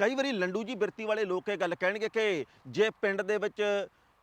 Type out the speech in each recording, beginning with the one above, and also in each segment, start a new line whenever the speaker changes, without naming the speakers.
ਕਈ ਵਾਰੀ ਲੰਡੂ ਜੀ ਬਿਰਤੀ ਵਾਲੇ ਲੋਕ ਇਹ ਗੱਲ ਕਹਿਣਗੇ ਕਿ ਜੇ ਪਿੰਡ ਦੇ ਵਿੱਚ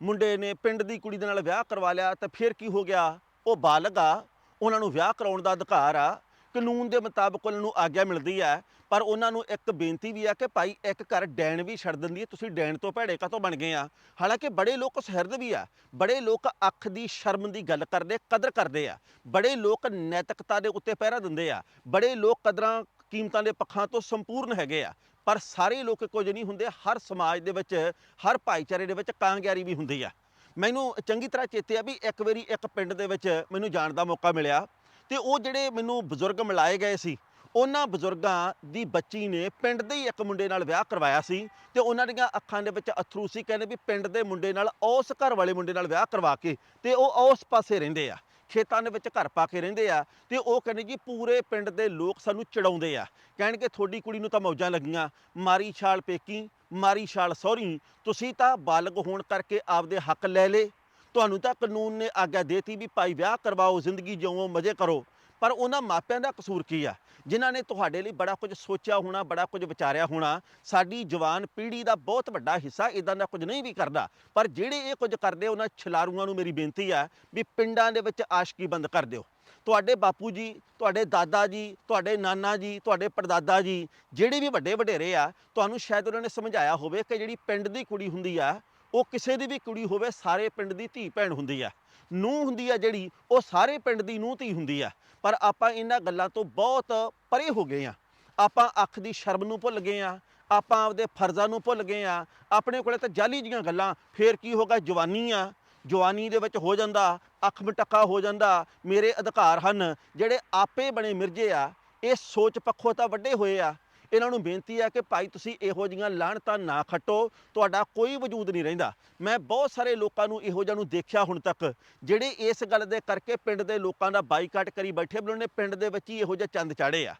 ਮੁੰਡੇ ਨੇ ਪਿੰਡ ਦੀ ਕੁੜੀ ਦੇ ਨਾਲ ਵਿਆਹ ਕਰਵਾ ਲਿਆ ਤਾਂ ਫਿਰ ਕੀ ਹੋ ਗਿਆ? ਉਹ ਬਾਲਗ ਆ, ਉਹਨਾਂ ਨੂੰ ਵਿਆਹ ਕਰਾਉਣ ਦਾ ਅਧਿਕਾਰ ਆ। ਕਾਨੂੰਨ ਦੇ ਮੁਤਾਬਕ ਉਹਨਾਂ ਨੂੰ ਆਗਿਆ ਮਿਲਦੀ ਹੈ ਪਰ ਉਹਨਾਂ ਨੂੰ ਇੱਕ ਬੇਨਤੀ ਵੀ ਆ ਕਿ ਭਾਈ ਇੱਕ ਘਰ ਡੈਣ ਵੀ ਛੱਡ ਦਿੰਦੀ ਹੈ। ਤੁਸੀਂ ਡੈਣ ਤੋਂ ਭੈੜੇ ਕਾਹਤੋਂ ਬਣ ਗਏ ਆ? ਹਾਲਾਂਕਿ ਬੜੇ ਲੋਕ ਸੁਹਿਰਦ ਵੀ ਆ। ਬੜੇ ਲੋਕ ਅੱਖ ਦੀ ਸ਼ਰਮ ਦੀ ਗੱਲ ਕਰਦੇ, ਕਦਰ ਕਰਦੇ ਆ। ਬੜੇ ਲੋਕ ਨੈਤਿਕਤਾ ਦੇ ਉੱਤੇ ਪਹਿਰਾ ਦਿੰਦੇ ਆ। ਬੜੇ ਲੋਕ ਕਦਰਾਂ ਕੀਮਤਾਂ ਦੇ ਪੱਖਾਂ ਤੋਂ ਸੰਪੂਰਨ ਹੈਗੇ ਆ। ਪਰ ਸਾਰੇ ਲੋਕ ਕੁਝ ਨਹੀਂ ਹੁੰਦੇ, ਹਰ ਸਮਾਜ ਦੇ ਵਿੱਚ, ਹਰ ਭਾਈਚਾਰੇ ਦੇ ਵਿੱਚ ਕਾਂਗਿਆਰੀ ਵੀ ਹੁੰਦੀ ਆ। ਮੈਨੂੰ ਚੰਗੀ ਤਰ੍ਹਾਂ ਚੇਤੇ ਆ ਵੀ ਇੱਕ ਵਾਰੀ ਇੱਕ ਪਿੰਡ ਦੇ ਵਿੱਚ ਮੈਨੂੰ ਜਾਣ ਦਾ ਮੌਕਾ ਮਿਲਿਆ ਤੇ ਉਹ ਜਿਹੜੇ ਮੈਨੂੰ ਬਜ਼ੁਰਗ ਮਿਲਾਏ ਗਏ ਸੀ, ਉਹਨਾਂ ਬਜ਼ੁਰਗਾਂ ਦੀ ਬੱਚੀ ਨੇ ਪਿੰਡ ਦੇ ਹੀ ਇੱਕ ਮੁੰਡੇ ਨਾਲ ਵਿਆਹ ਕਰਵਾਇਆ ਸੀ ਤੇ ਉਹਨਾਂ ਦੀਆਂ ਅੱਖਾਂ ਦੇ ਵਿੱਚ ਅਥਰੂ ਸੀ, ਕਹਿੰਦੇ ਵੀ ਪਿੰਡ ਦੇ ਮੁੰਡੇ ਨਾਲ, ਉਸ ਘਰ ਵਾਲੇ ਮੁੰਡੇ ਨਾਲ ਵਿਆਹ ਕਰਵਾ ਕੇ ਤੇ ਉਹ ਉਸ ਪਾਸੇ ਰਹਿੰਦੇ ਆ। ਖੇਤਾਂ ਦੇ ਵਿੱਚ ਘਰ ਪਾ ਕੇ ਰਹਿੰਦੇ ਆ ਤੇ ਉਹ ਕਹਿੰਦੇ ਜੀ ਪੂਰੇ ਪਿੰਡ ਦੇ ਲੋਕ ਸਾਨੂੰ ਚੜਾਉਂਦੇ ਆ। ਕਹਿਣਗੇ ਤੁਹਾਡੀ ਕੁੜੀ ਨੂੰ ਤਾਂ ਮੌਜਾਂ ਲੱਗੀਆਂ। ਮਾਰੀ ਛਾਲ ਪੇਕੀ, ਮਾਰੀ ਛਾਲ ਸਹੁਰੀ, ਤੁਸੀਂ ਤਾਂ ਬਾਲਗ ਹੋਣ ਕਰਕੇ ਆਪਦੇ ਹੱਕ ਲੈ ਲੇ ਤੁਹਾਨੂੰ ਤਾਂ ਕਾਨੂੰਨ ਨੇ ਆਗਿਆ ਦੇਤੀ ਵੀ ਭਾਈ ਵਿਆਹ ਕਰਵਾਓ, ਜ਼ਿੰਦਗੀ ਜਿਉਓ ਮਜ਼ੇ ਕਰੋ। ਪਰ ਉਹਨਾਂ ਮਾਪਿਆਂ ਦਾ ਕਸੂਰ ਕੀ ਆ? ਜਿਨ੍ਹਾਂ ਨੇ ਤੁਹਾਡੇ ਲਈ ਬੜਾ ਕੁਝ ਸੋਚਿਆ ਹੋਣਾ, ਬੜਾ ਕੁਝ ਵਿਚਾਰਿਆ ਹੋਣਾ, ਸਾਡੀ ਜਵਾਨ ਪੀੜ੍ਹੀ ਦਾ ਬਹੁਤ ਵੱਡਾ ਹਿੱਸਾ ਇਦਾਂ ਦਾ ਕੁਝ ਨਹੀਂ ਵੀ ਕਰਦਾ। ਪਰ ਜਿਹੜੇ ਇਹ ਕੁਝ ਕਰਦੇ, ਉਹਨਾਂ ਛਲਾਰੂਆਂ ਨੂੰ ਮੇਰੀ ਬੇਨਤੀ ਆ ਵੀ ਪਿੰਡਾਂ ਦੇ ਵਿੱਚ ਆਸ਼ਕੀ ਬੰਦ ਕਰ ਦਿਓ। ਤੁਹਾਡੇ ਬਾਪੂ ਜੀ, ਤੁਹਾਡੇ ਦਾਦਾ ਜੀ, ਤੁਹਾਡੇ ਨਾਨਾ ਜੀ, ਤੁਹਾਡੇ ਪੜਦਾਦਾ ਜੀ, ਜਿਹੜੇ ਵੀ ਵੱਡੇ ਵਡੇਰੇ ਆ, ਤੁਹਾਨੂੰ ਸ਼ਾਇਦ ਉਹਨਾਂ ਨੇ ਸਮਝਾਇਆ ਹੋਵੇ ਕਿ ਜਿਹੜੀ ਪਿੰਡ ਦੀ ਕੁੜੀ ਹੁੰਦੀ ਆ, ਉਹ ਕਿਸੇ ਦੀ ਵੀ ਕੁੜੀ ਹੋਵੇ, ਸਾਰੇ ਪਿੰਡ ਦੀ ਧੀ ਭੈਣ ਹੁੰਦੀ ਆ। ਨੂੰਹ ਹੁੰਦੀ ਆ ਜਿਹੜੀ, ਉਹ ਸਾਰੇ ਪਿੰਡ ਦੀ ਨੂੰਹ ਧੀ ਹੁੰਦੀ ਆ। ਪਰ ਆਪਾਂ ਇਹਨਾਂ ਗੱਲਾਂ ਤੋਂ ਬਹੁਤ ਪਰੇ ਹੋ ਗਏ ਆ। ਆਪਾਂ ਅੱਖ ਦੀ ਸ਼ਰਮ ਨੂੰ ਭੁੱਲ ਗਏ ਆ। ਆਪਾਂ ਆਪਦੇ ਫਰਜ਼ਾਂ ਨੂੰ ਭੁੱਲ ਗਏ ਆ। ਆਪਣੇ ਕੋਲੇ ਤਾਂ ਜਾਲੀ ਜੀਆਂ ਗੱਲਾਂ। ਫੇਰ ਕੀ ਹੋਗਾ ਜਵਾਨੀ ਆ। ਜਵਾਨੀ ਦੇ ਵਿੱਚ ਹੋ ਜਾਂਦਾ, ਅੱਖ ਮਟੱਕਾ ਹੋ ਜਾਂਦਾ। ਮੇਰੇ ਅਧਿਕਾਰ ਹਨ। ਜਿਹੜੇ ਆਪੇ ਬਣੇ ਮਿਰਜੇ ਆ, ਇਹ ਸੋਚ ਪੱਖੋਂ ਤਾਂ ਵੱਡੇ ਹੋਏ ਆ। ਇਹਨਾਂ ਨੂੰ ਬੇਨਤੀ ਹੈ ਕਿ ਭਾਈ ਤੁਸੀਂ ਇਹੋ ਜੀਆਂ ਲਾਹਣਤਾਂ ਨਾ ਖੱਟੋ, ਤੁਹਾਡਾ ਕੋਈ ਵਜੂਦ ਨਹੀਂ ਰਹਿੰਦਾ। ਮੈਂ ਬਹੁਤ ਸਾਰੇ ਲੋਕਾਂ ਨੂੰ ਇਹੋ ਜਿਹਾ ਨੂੰ ਦੇਖਿਆ ਹੁਣ ਤੱਕ, ਜਿਹੜੇ ਇਸ ਗੱਲ ਦੇ ਕਰਕੇ ਪਿੰਡ ਦੇ ਲੋਕਾਂ ਦਾ ਬਾਈਕਾਟ ਕਰੀ ਬੈਠੇ, ਵੀ ਉਹਨਾਂ ਨੇ ਪਿੰਡ ਦੇ ਵਿੱਚ ਹੀ ਇਹੋ ਜਿਹਾ ਚੰਦ ਚਾੜੇ ਆ।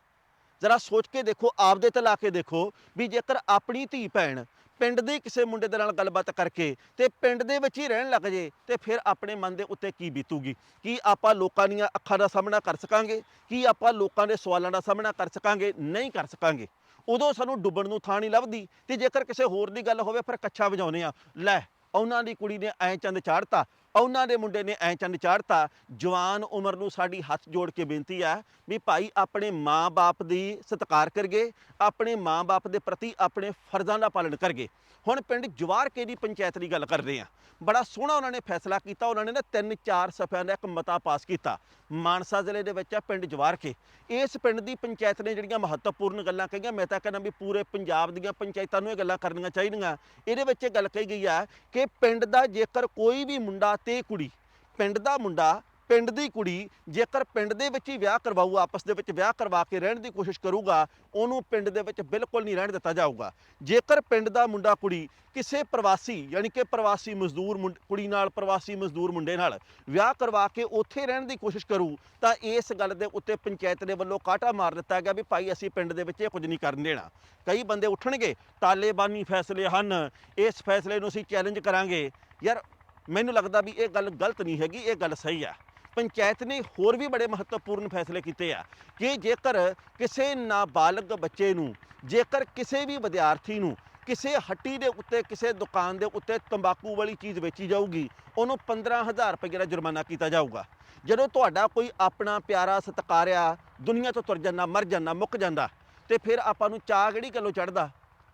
ਜ਼ਰਾ ਸੋਚ ਕੇ ਦੇਖੋ, ਆਪਦੇ ਤੇ ਲਾ ਕੇ ਦੇਖੋ, ਵੀ ਜੇਕਰ ਆਪਣੀ ਧੀ ਭੈਣ ਪਿੰਡ ਦੇ ਕਿਸੇ ਮੁੰਡੇ ਦੇ ਨਾਲ ਗੱਲਬਾਤ ਕਰਕੇ ਤੇ ਪਿੰਡ ਦੇ ਵਿੱਚ ਹੀ ਰਹਿਣ ਲੱਗ ਜੇ ਤੇ ਫਿਰ ਆਪਣੇ ਮਨ ਦੇ ਉੱਤੇ ਕੀ ਬੀਤੂਗੀ? ਕੀ ਆਪਾਂ ਲੋਕਾਂ ਦੀਆਂ ਅੱਖਾਂ ਦਾ ਸਾਹਮਣਾ ਕਰ ਸਕਾਂਗੇ? ਕੀ ਆਪਾਂ ਲੋਕਾਂ ਦੇ ਸਵਾਲਾਂ ਦਾ ਸਾਹਮਣਾ ਕਰ ਸਕਾਂਗੇ? ਨਹੀਂ ਕਰ ਸਕਾਂਗੇ। ਉਦੋਂ ਸਾਨੂੰ ਡੁੱਬਣ ਨੂੰ ਥਾਂ ਨਹੀਂ ਲੱਭਦੀ ਤੇ ਜੇਕਰ ਕਿਸੇ ਹੋਰ ਦੀ ਗੱਲ ਹੋਵੇ ਫਿਰ ਕੱਛਾ ਵਜਾਉਨੇ ਆ ਲੈ, ਉਹਨਾਂ ਦੀ ਕੁੜੀ ਨੇ ਐ ਚੰਦ ਚਾੜਤਾ ਉਹਨਾਂ ਦੇ ਮੁੰਡੇ ਨੇ ਐ ਚੰਦ ਚਾੜਤਾ, ਜਵਾਨ ਉਮਰ ਨੂੰ ਸਾਡੀ ਹੱਥ ਜੋੜ ਕੇ ਬੇਨਤੀ ਆ ਵੀ ਭਾਈ ਆਪਣੇ ਮਾਂ-ਬਾਪ ਦੀ ਸਤਿਕਾਰ ਕਰਗੇ ਆਪਣੇ ਮਾਂ-ਬਾਪ ਦੇ ਪ੍ਰਤੀ ਆਪਣੇ ਫਰਜ਼ਾਂ ਦਾ ਪਾਲਣ ਕਰਗੇ ਹੁਣ ਪਿੰਡ ਜਵਾਰਕੇ ਦੀ ਪੰਚਾਇਤ ਦੀ ਗੱਲ ਕਰਦੇ ਆ। ਬੜਾ ਸੋਹਣਾ ਉਹਨਾਂ ਨੇ ਫੈਸਲਾ ਕੀਤਾ, ਉਹਨਾਂ ਨੇ ਨਾ ਤਿੰਨ ਚਾਰ ਸਫ਼ਿਆਂ ਦਾ ਇੱਕ ਮਤਾ ਪਾਸ ਕੀਤਾ। ਮਾਨਸਾ ਜ਼ਿਲ੍ਹੇ ਦੇ ਵਿੱਚ ਆ ਪਿੰਡ ਜਵਾਰਕੇ ਇਸ ਪਿੰਡ ਦੀ ਪੰਚਾਇਤ ਨੇ ਜਿਹੜੀਆਂ ਮਹੱਤਵਪੂਰਨ ਗੱਲਾਂ ਕਹੀਆਂ, ਮੈਂ ਤਾਂ ਕਹਿੰਦਾ ਵੀ ਪੂਰੇ ਪੰਜਾਬ ਦੀਆਂ ਪੰਚਾਇਤਾਂ ਨੂੰ ਇਹ ਗੱਲਾਂ ਕਰਨੀਆਂ ਚਾਹੀਦੀਆਂ। ਇਹਦੇ ਵਿੱਚ ਇਹ ਗੱਲ ਕਹੀ ਗਈ ਆ ਕਿ ਪਿੰਡ ਦਾ ਜੇਕਰ ਕੋਈ ਵੀ ਮੁੰਡਾ ਤੇ ਕੁੜੀ। ਪਿੰਡ ਦਾ ਮੁੰਡਾ, ਪਿੰਡ ਦੀ ਕੁੜੀ, ਜੇਕਰ ਪਿੰਡ ਦੇ ਵਿੱਚ ਹੀ ਵਿਆਹ ਕਰਵਾਊ ਆਪਸ ਦੇ ਵਿੱਚ ਵਿਆਹ ਕਰਵਾ ਕੇ ਰਹਿਣ ਦੀ ਕੋਸ਼ਿਸ਼ ਕਰੂਗਾ, ਉਹਨੂੰ ਪਿੰਡ ਦੇ ਵਿੱਚ ਬਿਲਕੁਲ ਨਹੀਂ ਰਹਿਣ ਦਿੱਤਾ ਜਾਊਗਾ। ਜੇਕਰ ਪਿੰਡ ਦਾ ਮੁੰਡਾ ਕੁੜੀ ਕਿਸੇ ਪ੍ਰਵਾਸੀ, ਯਾਨੀ ਕਿ ਪ੍ਰਵਾਸੀ ਮਜ਼ਦੂਰ ਮੁੰਡ- ਕੁੜੀ ਨਾਲ, ਪ੍ਰਵਾਸੀ ਮਜ਼ਦੂਰ ਮੁੰਡੇ ਨਾਲ ਵਿਆਹ ਕਰਵਾ ਕੇ ਉੱਥੇ ਰਹਿਣ ਦੀ ਕੋਸ਼ਿਸ਼ ਕਰੂ, ਤਾਂ ਇਸ ਗੱਲ ਦੇ ਉੱਤੇ ਪੰਚਾਇਤ ਦੇ ਵੱਲੋਂ ਕਾਟਾ ਮਾਰ ਦਿੱਤਾ ਗਿਆ ਵੀ ਭਾਈ ਅਸੀਂ ਪਿੰਡ ਦੇ ਵਿੱਚ ਇਹ ਕੁਝ ਨਹੀਂ ਕਰਨ ਦੇਣਾ। ਕਈ ਬੰਦੇ ਉੱਠਣਗੇ, ਤਾਲੇਬਾਨੀ ਫੈਸਲੇ ਹਨ, ਇਸ ਫੈਸਲੇ ਨੂੰ ਅਸੀਂ ਚੈਲੰਜ ਕਰਾਂਗੇ। ਯਾਰ ਮੈਨੂੰ ਲੱਗਦਾ ਵੀ ਇਹ ਗੱਲ ਗਲਤ ਨਹੀਂ ਹੈਗੀ, ਇਹ ਗੱਲ ਸਹੀ ਆ। ਪੰਚਾਇਤ ਨੇ ਹੋਰ ਵੀ ਬੜੇ ਮਹੱਤਵਪੂਰਨ ਫੈਸਲੇ ਕੀਤੇ ਆ ਕਿ ਜੇਕਰ ਕਿਸੇ ਨਾਬਾਲਗ ਬੱਚੇ ਨੂੰ, ਜੇਕਰ ਕਿਸੇ ਵੀ ਵਿਦਿਆਰਥੀ ਨੂੰ ਕਿਸੇ ਹੱਟੀ ਦੇ ਉੱਤੇ, ਕਿਸੇ ਦੁਕਾਨ ਦੇ ਉੱਤੇ ਤੰਬਾਕੂ ਵਾਲੀ ਚੀਜ਼ ਵੇਚੀ ਜਾਊਗੀ, ਉਹਨੂੰ 15000 ਰੁਪਏ ਦਾ ਜੁਰਮਾਨਾ ਕੀਤਾ ਜਾਊਗਾ। ਜਦੋਂ ਤੁਹਾਡਾ ਕੋਈ ਆਪਣਾ ਪਿਆਰਾ ਸਤਕਾਰਿਆ, ਦੁਨੀਆ ਤੋਂ ਤੁਰ ਜਾਂਦਾ, ਮਰ ਜਾਂਦਾ, ਮੁੱਕ ਜਾਂਦਾ, ਤੇ ਫਿਰ ਆਪਾਂ ਨੂੰ ਚਾਹ ਕਿਹੜੀ ਗੱਲੋਂ ਚੜਦਾ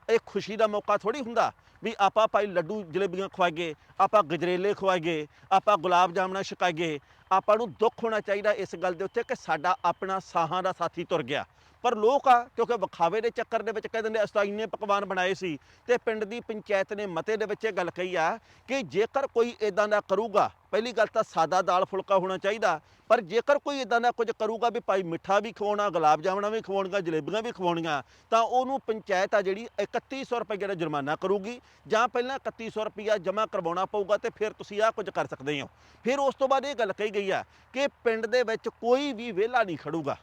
ਇਹ ਖੁਸ਼ੀ ਦਾ ਮੌਕਾ ਥੋੜੀ ਹੁੰਦਾ। ਵੀ ਆਪਾਂ ਭਾਈ ਲੱਡੂ ਜਲੇਬੀਆਂ ਖਵਾਈਏ ਆਪਾਂ ਗਜਰੇਲੇ ਖਵਾਈਏ ਆਪਾਂ ਗੁਲਾਬ ਜਾਮਣਾ ਛਕਾਈਏ ਆਪਾਂ ਨੂੰ ਦੁੱਖ ਹੋਣਾ ਚਾਹੀਦਾ ਇਸ ਗੱਲ ਦੇ ਉੱਤੇ ਕਿ ਸਾਡਾ ਆਪਣਾ ਸਾਹਾਂ ਦਾ ਸਾਥੀ ਤੁਰ ਗਿਆ। ਪਰ ਲੋਕ ਆ, ਕਿਉਂਕਿ ਵਿਖਾਵੇ ਦੇ ਚੱਕਰ ਦੇ ਵਿੱਚ ਕਹਿੰਦੇ ਨੇ, ਅਸੀਂ ਇੰਨੇ ਪਕਵਾਨ ਬਣਾਏ ਸੀ ਤੇ ਪਿੰਡ ਦੀ ਪੰਚਾਇਤ ਨੇ ਮਤੇ ਦੇ ਵਿੱਚ ਇਹ ਗੱਲ ਕਹੀ ਆ ਕਿ ਜੇਕਰ ਕੋਈ ਇਦਾਂ ਦਾ ਕਰੂਗਾ, ਪਹਿਲੀ ਗੱਲ ਤਾਂ ਸਾਦਾ ਦਾਲ ਫੁਲਕਾ ਹੋਣਾ ਚਾਹੀਦਾ, ਪਰ ਜੇਕਰ ਕੋਈ ਇਦਾਂ ਦਾ ਕੁਝ ਕਰੂਗਾ ਵੀ ਭਾਈ ਮਿੱਠਾ ਵੀ ਖਵਾਉਣਾ, ਗੁਲਾਬ ਜਾਮਣਾ ਵੀ ਖਵਾਉਣੀਆਂ, ਜਲੇਬੀਆਂ ਵੀ ਖਵਾਉਣੀਆਂ, ਤਾਂ ਉਹਨੂੰ ਪੰਚਾਇਤ ਆ ਜਿਹੜੀ 3100 ਰੁਪਏ ਦਾ ਜੁਰਮਾਨਾ ਕਰੂਗੀ ਜਾਂ ਪਹਿਲਾਂ 3100 ਰੁਪਇਆ ਜਮ੍ਹਾਂ ਕਰਵਾਉਣਾ ਪਊਗਾ ਤੇ ਫਿਰ ਤੁਸੀਂ ਆਹ ਕੁਝ ਕਰ ਸਕਦੇ ਹੋ। ਫਿਰ ਉਸ ਤੋਂ ਬਾਅਦ ਇਹ ਗੱਲ ਕਹੀ ਗਈ ਗਈ ਆ ਕਿ ਪਿੰਡ ਦੇ ਵਿੱਚ ਕੋਈ ਵੀ ਵਿਹਲਾ ਨਹੀਂ ਖੜੂਗਾ।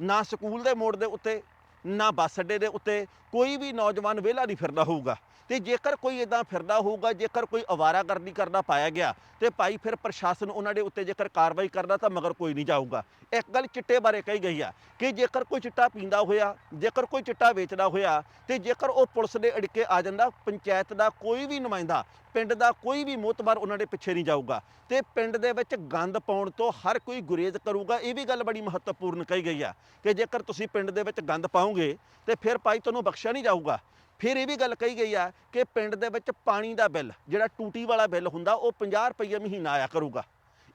ਨਾ ਸਕੂਲ ਦੇ ਮੋੜ ਦੇ ਉੱਤੇ, ਨਾ ਬੱਸ ਅੱਡੇ ਦੇ ਉੱਤੇ, ਕੋਈ ਵੀ ਨੌਜਵਾਨ ਵਿਹਲਾ ਨਹੀਂ ਫਿਰਦਾ ਹੋਊਗਾ। ਤੇ ਜੇਕਰ ਕੋਈ ਇਦਾਂ ਫਿਰਦਾ ਹੋਊਗਾ, ਜੇਕਰ ਕੋਈ ਅਵਾਰਾਗਰਦੀ ਕਰਦਾ ਪਾਇਆ ਗਿਆ, ਤੇ ਭਾਈ ਫਿਰ ਪ੍ਰਸ਼ਾਸਨ ਉਹਨਾਂ ਦੇ ਉੱਤੇ ਜੇਕਰ ਕਾਰਵਾਈ ਕਰਦਾ ਤਾਂ ਮਗਰ ਕੋਈ ਨਹੀਂ ਜਾਊਗਾ। ਇੱਕ ਗੱਲ ਚਿੱਟੇ ਬਾਰੇ ਕਹੀ ਗਈ ਆ ਕਿ ਜੇਕਰ ਕੋਈ ਚਿੱਟਾ ਪੀਂਦਾ ਹੋਇਆ, ਜੇਕਰ ਕੋਈ ਚਿੱਟਾ ਵੇਚਦਾ ਹੋਇਆ, ਤੇ ਜੇਕਰ ਉਹ ਪੁਲਿਸ ਦੇ ਅੜਕੇ ਆ ਜਾਂਦਾ, ਪੰਚਾਇਤ ਦਾ ਕੋਈ ਵੀ ਨੁਮਾਇੰਦਾ ਪਿੰਡ ਦਾ ਕੋਈ ਵੀ ਮੋਤਬਰ ਉਹਨਾਂ ਦੇ ਪਿੱਛੇ ਨਹੀਂ ਜਾਊਗਾ। ਤੇ ਪਿੰਡ ਦੇ ਵਿੱਚ ਗੰਦ ਪਾਉਣ ਤੋਂ ਹਰ ਕੋਈ ਗੁਰੇਜ਼ ਕਰੂਗਾ, ਇਹ ਵੀ ਗੱਲ ਬੜੀ ਮਹੱਤਵਪੂਰਨ ਕਹੀ ਗਈ ਆ ਕਿ ਜੇਕਰ ਤੁਸੀਂ ਪਿੰਡ ਦੇ ਵਿੱਚ ਗੰਦ ਪਾਓਗੇ ਤੇ ਫਿਰ ਭਾਈ ਤੁਹਾਨੂੰ ਬਖਸ਼ਿਆ ਨਹੀਂ ਜਾਊਗਾ। ਫਿਰ ਇਹ ਵੀ ਗੱਲ ਕਹੀ ਗਈ ਆ ਕਿ ਪਿੰਡ ਦੇ ਵਿੱਚ ਪਾਣੀ ਦਾ ਬਿੱਲ, ਜਿਹੜਾ ਟੂਟੀ ਵਾਲਾ ਬਿੱਲ ਹੁੰਦਾ, ਉਹ 50 ਰੁਪਏ ਮਹੀਨਾ ਆਇਆ ਕਰੂਗਾ।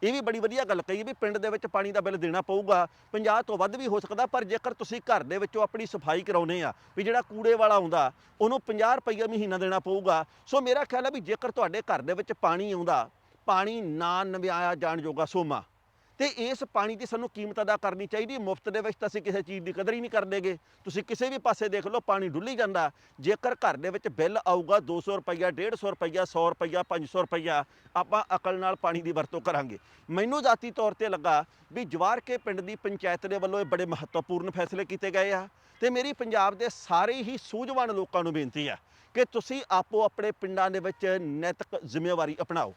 ਇਹ ਵੀ ਬੜੀ ਵਧੀਆ ਗੱਲ ਕਹੀ ਵੀ ਪਿੰਡ ਦੇ ਵਿੱਚ ਪਾਣੀ ਦਾ ਬਿੱਲ ਦੇਣਾ ਪਊਗਾ 50 ਤੋਂ ਵੱਧ ਵੀ ਹੋ ਸਕਦਾ, ਪਰ ਜੇਕਰ ਤੁਸੀਂ ਘਰ ਦੇ ਵਿੱਚੋਂ ਆਪਣੀ ਸਫ਼ਾਈ ਕਰਾਉਨੇ ਆ, ਵੀ ਜਿਹੜਾ ਕੂੜੇ ਵਾਲਾ ਆਉਂਦਾ, ਉਹਨੂੰ 50 ਰੁਪਏ ਮਹੀਨਾ ਦੇਣਾ ਪਊਗਾ। ਸੋ ਮੇਰਾ ਖਿਆਲ ਹੈ ਵੀ ਜੇਕਰ ਤੁਹਾਡੇ ਘਰ ਦੇ ਵਿੱਚ ਪਾਣੀ ਆਉਂਦਾ, ਪਾਣੀ ਨਾ ਨਵਿਆਇਆ ਜਾਣ ਜੋਗਾ ਸੋਮਾ। ਤੇ ਇਸ ਪਾਣੀ ਦੀ ਸਾਨੂੰ ਕੀਮਤ ਅਦਾ ਕਰਨੀ ਚਾਹੀਦੀ। ਮੁਫਤ ਦੇ ਵਿੱਚ ਤਾਂ ਅਸੀਂ ਕਿਸੇ ਚੀਜ਼ ਦੀ ਕਦਰ ਹੀ ਨਹੀਂ ਕਰਦੇਗੇ ਤੁਸੀਂ ਕਿਸੇ ਵੀ ਪਾਸੇ ਦੇਖ ਲਓ, ਪਾਣੀ ਡੁੱਲੀ ਜਾਂਦਾ। ਜੇਕਰ ਘਰ ਦੇ ਵਿੱਚ ਬਿੱਲ ਆਊਗਾ 200 ਰੁਪਈਆ 150 ਰੁਪਈਆ 100 ਰੁਪਈਆ 500 ਰੁਪਈਆ, ਆਪਾਂ ਅਕਲ ਨਾਲ ਪਾਣੀ ਦੀ ਵਰਤੋਂ ਕਰਾਂਗੇ। ਮੈਨੂੰ ਜ਼ਾਤੀ ਤੌਰ ਤੇ ਲੱਗਾ ਵੀ ਜਵਾਰ ਕੇ ਪਿੰਡ ਦੀ ਪੰਚਾਇਤ ਦੇ ਵੱਲੋਂ ਇਹ ਬੜੇ ਮਹੱਤਵਪੂਰਨ ਫੈਸਲੇ ਕੀਤੇ ਗਏ ਆ। ਤੇ ਮੇਰੀ ਪੰਜਾਬ ਦੇ ਸਾਰੇ ਹੀ ਸੂਝਵਾਨ ਲੋਕਾਂ ਨੂੰ ਬੇਨਤੀ ਆ ਕਿ ਤੁਸੀਂ ਆਪੋ ਆਪਣੇ ਪਿੰਡਾਂ ਦੇ ਵਿੱਚ ਨੈਤਿਕ ਜ਼ਿੰਮੇਵਾਰੀ ਅਪਣਾਓ।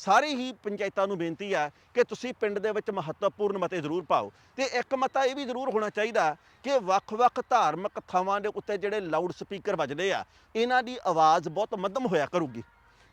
ਸਾਰੀ ਹੀ ਪੰਚਾਇਤਾਂ ਨੂੰ ਬੇਨਤੀ ਆ ਕਿ ਤੁਸੀਂ ਪਿੰਡ ਦੇ ਵਿੱਚ ਮਹੱਤਵਪੂਰਨ ਮਤੇ ਜ਼ਰੂਰ ਪਾਓ। ਤੇ ਇੱਕ ਮਤਾ ਇਹ ਵੀ ਜ਼ਰੂਰ ਹੋਣਾ ਚਾਹੀਦਾ ਕਿ ਵੱਖ-ਵੱਖ ਧਾਰਮਿਕ ਥਾਵਾਂ ਦੇ ਉੱਤੇ ਜਿਹੜੇ ਲਾਊਡ ਸਪੀਕਰ ਵੱਜਦੇ ਆ, ਇਹਨਾਂ ਦੀ ਆਵਾਜ਼ ਬਹੁਤ ਮੱਧਮ ਹੋਇਆ ਕਰੂਗੀ।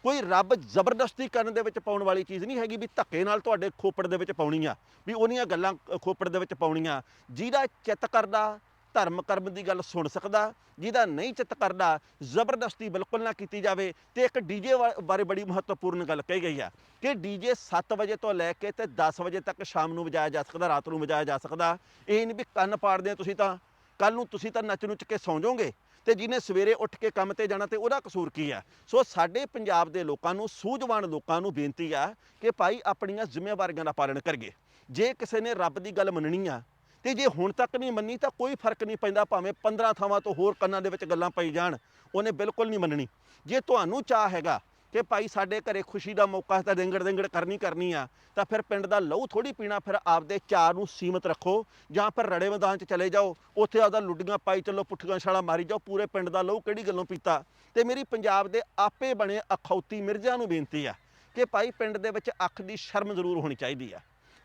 ਕੋਈ ਰੱਬ ਜ਼ਬਰਦਸਤੀ ਕਰਨ ਦੇ ਵਿੱਚ ਪਾਉਣ ਵਾਲੀ ਚੀਜ਼ ਨਹੀਂ ਹੈਗੀ ਵੀ ਧੱਕੇ ਨਾਲ ਤੁਹਾਡੇ ਖੋਪੜ ਦੇ ਵਿੱਚ ਪਾਉਣੀ ਆ, ਵੀ ਉਹਨੀਆਂ ਗੱਲਾਂ ਖੋਪੜ ਦੇ ਵਿੱਚ ਪਾਉਣੀਆਂ। ਜਿਹਦਾ ਚਿੱਤ ਕਰਦਾ ਧਰਮ ਕਰਮ ਦੀ ਗੱਲ ਸੁਣ ਸਕਦਾ, ਜਿਹਦਾ ਨਹੀਂ ਚਿੱਤ ਕਰਦਾ, ਜ਼ਬਰਦਸਤੀ ਬਿਲਕੁਲ ਨਾ ਕੀਤੀ ਜਾਵੇ, ਤੇ ਇੱਕ ਡੀਜੇ ਬਾਰੇ ਬੜੀ ਮਹੱਤਵਪੂਰਨ ਗੱਲ ਕਹੀ ਗਈ ਆ ਕਿ ਡੀਜੇ 7 ਵਜੇ ਤੋਂ ਲੈ ਕੇ ਤੇ 10 ਵਜੇ ਤੱਕ ਸ਼ਾਮ ਨੂੰ ਵਜਾਇਆ ਜਾ ਸਕਦਾ, ਰਾਤ ਨੂੰ ਵਜਾਇਆ ਜਾ ਸਕਦਾ, ਇਹ ਨਹੀਂ ਵੀ ਕੰਨ ਪਾੜਦੇ ਆ ਤੁਸੀਂ ਤਾਂ ਕੱਲ ਨੂੰ ਤੁਸੀਂ ਤਾਂ ਨੱਚ ਨੁੱਚ ਕੇ ਸੌਂ ਜਾਓਗੇ, ਤੇ ਜਿਹਨੇ ਸਵੇਰੇ ਉੱਠ ਕੇ ਕੰਮ ਤੇ ਜਾਣਾ ਤੇ ਉਹਦਾ ਕਸੂਰ ਕੀ ਆ? ਸੋ ਸਾਡੇ ਪੰਜਾਬ ਦੇ ਲੋਕਾਂ ਨੂੰ, ਸੂਝਵਾਨ ਲੋਕਾਂ ਨੂੰ ਬੇਨਤੀ ਆ ਕਿ ਭਾਈ ਆਪਣੀਆਂ ਜ਼ਿੰਮੇਵਾਰੀਆਂ ਦਾ ਪਾਲਣ ਕਰੀਏ। ਜੇ ਕਿਸੇ ਨੇ ਰੱਬ ਦੀ ਗੱਲ ਮੰਨਣੀ ਆ ਤੇ ਜੇ ਹੁਣ ਤੱਕ ਨਹੀਂ ਮੰਨੀ ਤਾਂ ਕੋਈ ਫ਼ਰਕ ਨਹੀਂ ਪੈਂਦਾ ਭਾਵੇਂ 15 ਥਾਵਾਂ ਤੋਂ ਹੋਰ ਕੰਨਾਂ ਦੇ ਵਿੱਚ ਗੱਲਾਂ ਪਈ ਜਾਣ, ਉਹਨੇ ਬਿਲਕੁਲ ਨਹੀਂ ਮੰਨਣੀ। ਜੇ ਤੁਹਾਨੂੰ ਚਾਹ ਹੈਗਾ ਕਿ ਭਾਈ ਸਾਡੇ ਘਰੇ ਖੁਸ਼ੀ ਦਾ ਮੌਕਾ ਹੈ ਤਾਂ ਰਿੰਗੜ ਰਿੰਗੜ ਕਰਨੀ ਕਰਨੀ ਆ, ਤਾਂ ਫਿਰ ਪਿੰਡ ਦਾ ਲਹੂ ਥੋੜੀ ਪੀਣਾ, ਫਿਰ ਆਪਦੇ ਚਾਰ ਨੂੰ ਸੀਮਤ ਰੱਖੋ ਜਾਂ ਫਿਰ ਰੜੇ ਮੈਦਾਨ 'ਚ ਚਲੇ ਜਾਓ, ਉੱਥੇ ਆਪਦਾ ਲੁੱਡੀਆਂ ਪਾਈ ਚੱਲੋ, ਪੁੱਠੀਆਂ ਛਾਲਾਂ ਮਾਰੀ ਜਾਓ, ਪੂਰੇ ਪਿੰਡ ਦਾ ਲਹੂ ਕਿਹੜੀ ਗੱਲੋਂ ਪੀਤਾ? ਤੇ ਮੇਰੀ ਪੰਜਾਬ ਦੇ ਆਪੇ ਬਣੇ ਅਖੌਤੀ ਮਿਰਜ਼ਿਆਂ ਨੂੰ ਬੇਨਤੀ ਆ ਕਿ ਭਾਈ ਪਿੰਡ ਦੇ ਵਿੱਚ ਅੱਖ ਦੀ ਸ਼ਰਮ ਜ਼ਰੂਰ ਹੋਣੀ ਚਾਹੀਦੀ ਆ।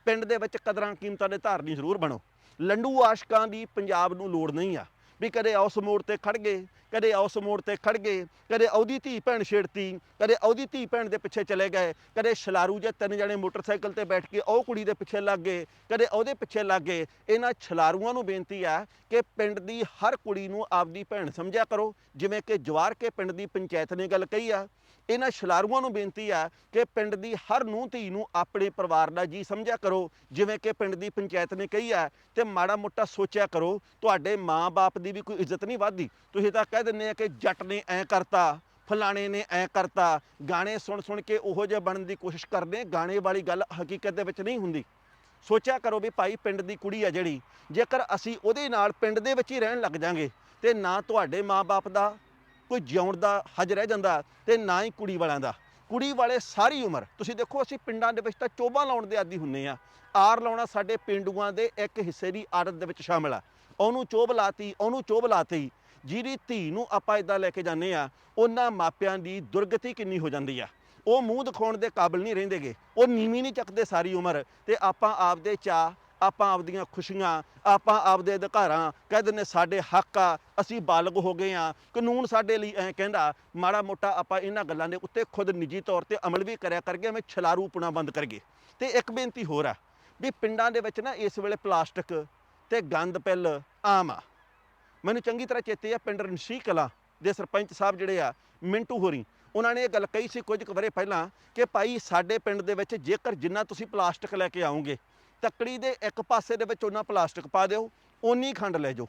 ਪਿੰਡ ਦੇ ਵਿੱਚ ਕਦਰਾਂ ਕੀਮਤਾਂ ਦੇ ਧਾਰਨੀ ਜ਼ਰੂਰ ਬਣੋ। ਲੰਡੂ ਆਸ਼ਕਾਂ ਦੀ ਪੰਜਾਬ ਨੂੰ ਲੋੜ ਨਹੀਂ ਆ। ਵੀ ਕਦੇ ਉਸ ਮੋੜ ਤੇ ਖੜ ਗਏ, ਕਦੇ ਉਸ ਮੋੜ ਤੇ ਖੜ ਗਏ, ਕਦੇ ਉਹਦੀ ਧੀ ਭੈਣ ਛੇੜਤੀ, ਕਦੇ ਉਹਦੀ ਧੀ ਭੈਣ ਦੇ ਪਿੱਛੇ ਚਲੇ ਗਏ, ਕਦੇ ਛਲਾਰੂ ਜੇ ਤਿੰਨ ਜਣੇ ਮੋਟਰਸਾਈਕਲ ਤੇ ਬੈਠ ਕੇ ਉਹ ਕੁੜੀ ਦੇ ਪਿੱਛੇ ਲੱਗ ਗਏ, ਕਦੇ ਉਹਦੇ ਪਿੱਛੇ ਲੱਗ ਗਏ। ਇਹਨਾਂ ਛਲਾਰੂਆਂ ਨੂੰ ਬੇਨਤੀ ਆ ਕਿ ਪਿੰਡ ਦੀ ਹਰ ਕੁੜੀ ਨੂੰ ਆਪਦੀ ਭੈਣ ਸਮਝਿਆ ਕਰੋ। ਜਿਵੇਂ ਕਿ ਜਵਾਰ ਕੇ ਪਿੰਡ ਦੀ ਪੰਚਾਇਤ ਨੇ ਗੱਲ ਕਹੀ ਆ ਇਹਨਾਂ ਛਲਾਰੂਆਂ ਨੂੰ ਬੇਨਤੀ ਆ ਕਿ ਪਿੰਡ ਦੀ ਹਰ ਨੂੰਹ ਧੀ ਨੂੰ ਆਪਣੇ ਪਰਿਵਾਰ ਦਾ ਜੀ ਸਮਝਿਆ ਕਰੋ। ਜਿਵੇਂ ਕਿ ਪਿੰਡ ਦੀ ਪੰਚਾਇਤ ਨੇ ਕਹੀ ਆ ਤੇ ਮਾੜਾ ਮੋਟਾ ਸੋਚਿਆ ਕਰੋ, ਤੁਹਾਡੇ ਮਾਂ-ਬਾਪ ਦੀ ਵੀ ਕੋਈ ਇੱਜ਼ਤ ਨਹੀਂ ਵੱਧਦੀ। ਤੁਸੀਂ ਤਾਂ ਕਹਿ ਦਿੰਦੇ ਆ ਕਿ ਜੱਟ ਨੇ ਐ ਕਰਤਾ, ਫਲਾਣੇ ਨੇ ਐ ਕਰਤਾ। ਗਾਣੇ ਸੁਣ ਸੁਣ ਕੇ ਉਹੋ ਜਿਹੇ ਬਣਨ ਦੀ ਕੋਸ਼ਿਸ਼ ਕਰਦੇ ਗਾਣੇ ਵਾਲੀ ਗੱਲ ਹਕੀਕਤ ਦੇ ਵਿੱਚ ਨਹੀਂ ਹੁੰਦੀ। ਸੋਚਿਆ ਕਰੋ ਵੀ ਭਾਈ ਪਿੰਡ ਦੀ ਕੁੜੀ ਆ ਜਿਹੜੀ, ਜੇਕਰ ਅਸੀਂ ਉਹਦੇ ਨਾਲ ਪਿੰਡ ਦੇ ਵਿੱਚ ਹੀ ਰਹਿਣ ਲੱਗ ਜਾਾਂਗੇ, ਤੇ ਨਾ ਤੁਹਾਡੇ ਮਾਂ-ਬਾਪ ਦਾ ਕੋਈ ਜਿਉਣ ਦਾ ਹਜ ਰਹਿ ਜਾਂਦਾ ਤੇ ਨਾ ਹੀ ਕੁੜੀ ਵਾਲਿਆਂ ਦਾ। ਕੁੜੀ ਵਾਲੇ ਸਾਰੀ ਉਮਰ, ਤੁਸੀਂ ਦੇਖੋ ਅਸੀਂ ਪਿੰਡਾਂ ਦੇ ਵਿੱਚ ਤਾਂ ਚੋਬਾਂ ਲਾਉਣ ਦੇ ਆਦੀ ਹੁੰਨੇ ਆ। ਆਰ ਲਾਉਣਾ ਸਾਡੇ ਪਿੰਡੂਆਂ ਦੇ ਇੱਕ ਹਿੱਸੇ ਦੀ ਆਦਤ ਦੇ ਵਿੱਚ ਸ਼ਾਮਲ ਆ। ਉਹਨੂੰ ਚੋਬ ਲਾਤੀ, ਉਹਨੂੰ ਚੋਬ ਲਾਤੀ। ਜਿਹਦੀ ਧੀ ਨੂੰ ਆਪਾਂ ਇਦਾਂ ਲੈ ਕੇ ਜਾਂਦੇ ਆ, ਉਹਨਾਂ ਮਾਪਿਆਂ ਦੀ ਦੁਰਗਤੀ ਕਿੰਨੀ ਹੋ ਜਾਂਦੀ ਆ। ਉਹ ਮੂੰਹ ਦਿਖਾਉਣ ਦੇ ਕਾਬਿਲ ਨਹੀਂ ਰਹਿੰਦੇਗੇ। ਉਹ ਨੀਵੀਂ ਨਹੀਂ ਚੱਕਦੇ ਸਾਰੀ ਉਮਰ ਤੇ ਆਪਾਂ ਆਪਦੇ ਚਾਹ ਆਪਾਂ ਆਪਦੀਆਂ ਖੁਸ਼ੀਆਂ, ਆਪਾਂ ਆਪਦੇ ਅਧਿਕਾਰਾਂ ਕਹਿ ਦਿੰਦੇ ਸਾਡੇ ਹੱਕ ਆ, ਅਸੀਂ ਬਾਲਗ ਹੋ ਗਏ ਆ। ਕਾਨੂੰਨ ਸਾਡੇ ਲਈ ਐ ਕਹਿੰਦਾ, ਮਾੜਾ ਮੋਟਾ ਆਪਾਂ ਇਹਨਾਂ ਗੱਲਾਂ ਦੇ ਉੱਤੇ ਖੁਦ ਨਿੱਜੀ ਤੌਰ ਤੇ ਅਮਲ ਵੀ ਕਰਿਆ ਕਰਗੇ ਐਵੇਂ ਛਲਾਰੂਪਣਾ ਬੰਦ ਕਰਗੇ ਤੇ ਇੱਕ ਬੇਨਤੀ ਹੋਰ ਆ ਵੀ ਪਿੰਡਾਂ ਦੇ ਵਿੱਚ ਨਾ ਇਸ ਵੇਲੇ ਪਲਾਸਟਿਕ ਤੇ ਗੰਦ ਪਿੱਲ ਆਮ ਆ। ਮੈਨੂੰ ਚੰਗੀ ਤਰ੍ਹਾਂ ਚੇਤੇ ਆ ਪਿੰਡ ਰਣਸ਼ੀ ਕਲਾਂ ਦੇ ਸਰਪੰਚ ਸਾਹਿਬ ਜਿਹੜੇ ਆ, ਮਿੰਟੂ ਹੋਰੀ, ਉਹਨਾਂ ਨੇ ਇਹ ਗੱਲ ਕਹੀ ਸੀ ਕੁਝ ਕੁ ਵਰੇ ਪਹਿਲਾਂ ਕਿ ਭਾਈ ਸਾਡੇ ਪਿੰਡ ਦੇ ਵਿੱਚ ਜੇਕਰ ਜਿੰਨਾ ਤੁਸੀਂ ਪਲਾਸਟਿਕ ਲੈ ਕੇ ਆਉਂਗੇ ਤੱਕੜੀ ਦੇ ਇੱਕ ਪਾਸੇ ਦੇ ਵਿੱਚ ਉਹਨਾਂ ਪਲਾਸਟਿਕ ਪਾ ਦਿਓ, ਓਨੀ ਖੰਡ ਲੈ ਜਾਓ।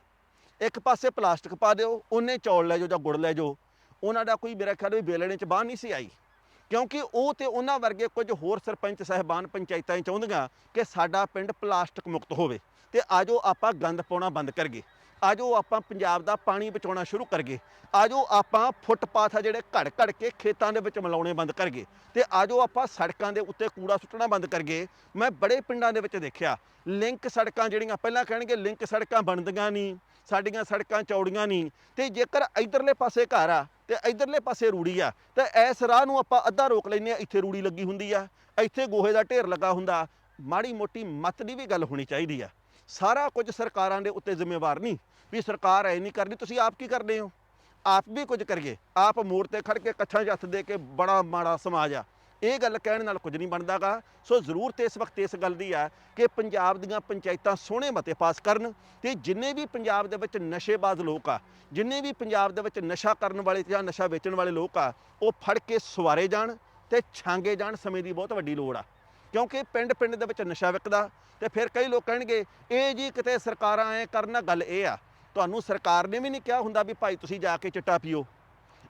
ਇੱਕ ਪਾਸੇ ਪਲਾਸਟਿਕ ਪਾ ਦਿਓ ਉਹਨੇ ਚੌਲ ਲੈ ਜਾਓ ਜਾਂ ਗੁੜ ਲੈ ਜਾਓ। ਉਹਨਾਂ ਦਾ ਕੋਈ ਮੇਰਾ ਖਿਆਲ ਵੀ ਬੇਲਣੇ ਚ ਬਾਹ ਨਹੀਂ ਸੀ ਆਈ। ਕਿਉਂਕਿ ਉਹ ਤੇ ਉਹਨਾਂ ਵਰਗੇ ਕੁਝ ਹੋਰ ਸਰਪੰਚ ਸਹਿਬਾਨ ਪੰਚਾਇਤਾਂ ਹੀ ਚਾਹੁੰਦੀਆਂ ਕਿ ਸਾਡਾ ਪਿੰਡ ਪਲਾਸਟਿਕ ਮੁਕਤ ਹੋਵੇ ਤੇ ਆਜੋ ਆਪਾਂ ਗੰਦ ਪਾਉਣਾ ਬੰਦ ਕਰੀਏ। ਆਜੋ ਆਪਾਂ ਪੰਜਾਬ ਦਾ ਪਾਣੀ ਬਚਾਉਣਾ ਸ਼ੁਰੂ ਕਰਗੇ ਆਜੋ ਆਪਾਂ ਫੁੱਟਪਾਥ ਆ ਜਿਹੜੇ ਘੜ ਘੜ ਕੇ ਖੇਤਾਂ ਦੇ ਵਿੱਚ ਮਿਲਾਉਣੇ ਬੰਦ ਕਰਗੇ ਤੇ ਆਜੋ ਆਪਾਂ ਸੜਕਾਂ ਦੇ ਉੱਤੇ ਕੂੜਾ ਸੁੱਟਣਾ ਬੰਦ ਕਰਗੇ ਮੈਂ ਬੜੇ ਪਿੰਡਾਂ ਦੇ ਵਿੱਚ ਦੇਖਿਆ। ਲਿੰਕ ਸੜਕਾਂ ਜਿਹੜੀਆਂ ਪਹਿਲਾਂ ਕਹਿਣਗੇ ਲਿੰਕ ਸੜਕਾਂ ਬਣਦੀਆਂ ਨਹੀਂ, ਸਾਡੀਆਂ ਸੜਕਾਂ ਚੌੜੀਆਂ ਨਹੀਂ ਤੇ ਜੇਕਰ ਇਧਰਲੇ ਪਾਸੇ ਘਰ ਆ ਤੇ ਇਧਰਲੇ ਪਾਸੇ ਰੂੜੀ ਆ ਤੇ ਇਸ ਰਾਹ ਨੂੰ ਆਪਾਂ ਅੱਧਾ ਰੋਕ ਲੈਨੇ ਆ ਇੱਥੇ ਰੂੜੀ ਲੱਗੀ ਹੁੰਦੀ ਆ, ਇੱਥੇ ਗੋਹੇ ਦਾ ਢੇਰ ਲੱਗਾ ਹੁੰਦਾ। ਮਾੜੀ ਮੋਟੀ ਮਤ ਦੀ ਵੀ ਗੱਲ ਹੋਣੀ ਚਾਹੀਦੀ ਆ। ਸਾਰਾ ਕੁਝ ਸਰਕਾਰਾਂ ਦੇ ਉੱਤੇ ਜ਼ਿੰਮੇਵਾਰ ਨਹੀਂ। ਵੀ ਸਰਕਾਰ ਐ ਨਹੀਂ ਕਰਨੀ ਤੁਸੀਂ ਆਪ ਕੀ ਕਰਦੇ ਹੋ? ਆਪ ਵੀ ਕੁਝ ਕਰੀਏ। ਆਪ ਮੋੜ ਤੇ ਖੜ ਕੇ ਕੱਛਾਂ 'ਚ ਹੱਥ ਦੇ ਕੇ ਬੜਾ ਮਾੜਾ ਸਮਾਜ ਆ। ਇਹ ਗੱਲ ਕਹਿਣ ਨਾਲ ਕੁਝ ਨਹੀਂ ਬਣਦਾਗਾ। ਸੋ ਜ਼ਰੂਰਤ ਇਸ ਵਕਤ ਇਸ ਗੱਲ ਦੀ ਆ ਕਿ ਪੰਜਾਬ ਦੀਆਂ ਪੰਚਾਇਤਾਂ ਸੋਹਣੇ ਮਤੇ ਪਾਸ ਕਰਨ ਤੇ ਜਿੰਨੇ ਵੀ ਪੰਜਾਬ ਦੇ ਵਿੱਚ ਨਸ਼ੇਬਾਜ਼ ਲੋਕ ਆ, ਜਿੰਨੇ ਵੀ ਪੰਜਾਬ ਦੇ ਵਿੱਚ ਨਸ਼ਾ ਕਰਨ ਵਾਲੇ ਜਾਂ ਨਸ਼ਾ ਵੇਚਣ ਵਾਲੇ ਲੋਕ ਆ, ਉਹ ਫੜ ਕੇ ਸਵਾਰੇ ਜਾਣ ਤੇ ਛਾਂਗੇ ਜਾਣ ਸਮੇਂ ਦੀ ਬਹੁਤ ਵੱਡੀ ਲੋੜ ਆ। ਕਿਉਂਕਿ ਪਿੰਡ ਪਿੰਡ ਦੇ ਵਿੱਚ ਨਸ਼ਾ ਵਿਕਦਾ ਤੇ ਫਿਰ ਕਈ ਲੋਕ ਕਹਿਣਗੇ, ਇਹ ਜੀ ਕਿਤੇ ਸਰਕਾਰਾਂ ਐ ਕਰਨਾ ਗੱਲ ਇਹ ਆ ਤੁਹਾਨੂੰ ਸਰਕਾਰ ਨੇ ਵੀ ਨਹੀਂ ਕਿਹਾ ਹੁੰਦਾ ਵੀ ਭਾਈ ਤੁਸੀਂ ਜਾ ਕੇ ਚਿੱਟਾ ਪੀਓ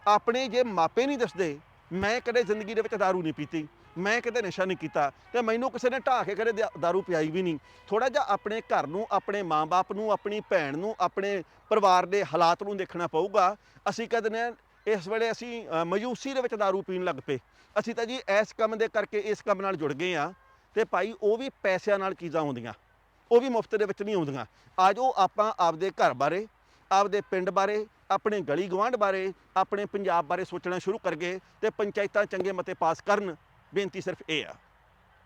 ਆਪਣੇ ਜੇ ਮਾਪੇ ਨਹੀਂ ਦੱਸਦੇ ਮੈਂ ਕਦੇ ਜ਼ਿੰਦਗੀ ਦੇ ਵਿੱਚ दारू ਨਹੀਂ ਪੀਤੀ ਮੈਂ ਕਦੇ ਨਸ਼ਾ ਨਹੀਂ ਕੀਤਾ ਤੇ ਮੈਨੂੰ ਕਿਸੇ ਨੇ ਢਾਹ ਕੇ ਕਦੇ ਦਾ- दारू ਪਿਆਈ ਵੀ ਨਹੀਂ ਥੋੜਾ ਜਿਹਾ ਆਪਣੇ ਘਰ ਨੂੰ ਆਪਣੇ ਮਾਂ-ਬਾਪ ਨੂੰ ਆਪਣੀ ਭੈਣ ਨੂੰ ਆਪਣੇ ਪਰਿਵਾਰ ਦੇ ਹਾਲਾਤ ਨੂੰ ਦੇਖਣਾ ਪਊਗਾ ਅਸੀਂ ਕਹਿੰਦੇ ਨੇ ਇਸ ਵੇਲੇ ਅਸੀਂ ਅ, ਮਾਯੂਸੀ ਦੇ ਵਿੱਚ दारू ਪੀਣ ਲੱਗ ਪਏ ਅਸੀਂ ਤਾਂ ਜੀ ਇਸ ਕੰਮ ਦੇ ਕਰਕੇ ਇਸ ਕੰਮ ਨਾਲ ਜੁੜ ਗਏ ਆ ਤੇ ਭਾਈ ਉਹ ਵੀ ਪੈਸਿਆਂ ਨਾਲ ਚੀਜ਼ਾਂ ਆਉਂਦੀਆਂ ਉਹ ਵੀ ਮੁਫਤ ਦੇ ਵਿੱਚ ਨਹੀਂ ਆਉਂਦੀਆਂ। ਅੱਜ ਉਹ ਆਪਾਂ ਆਪਦੇ ਘਰ ਬਾਰੇ, ਆਪਦੇ ਪਿੰਡ ਬਾਰੇ, ਆਪਣੇ ਗਲੀ ਗਵਾਂਢ ਬਾਰੇ, ਆਪਣੇ ਪੰਜਾਬ ਬਾਰੇ ਸੋਚਣਾ ਸ਼ੁਰੂ ਕਰ ਗਏ ਤੇ ਪੰਚਾਇਤਾਂ ਚੰਗੇ ਮਤੇ ਪਾਸ ਕਰਨ। ਬੇਨਤੀ ਸਿਰਫ ਇਹ ਆ।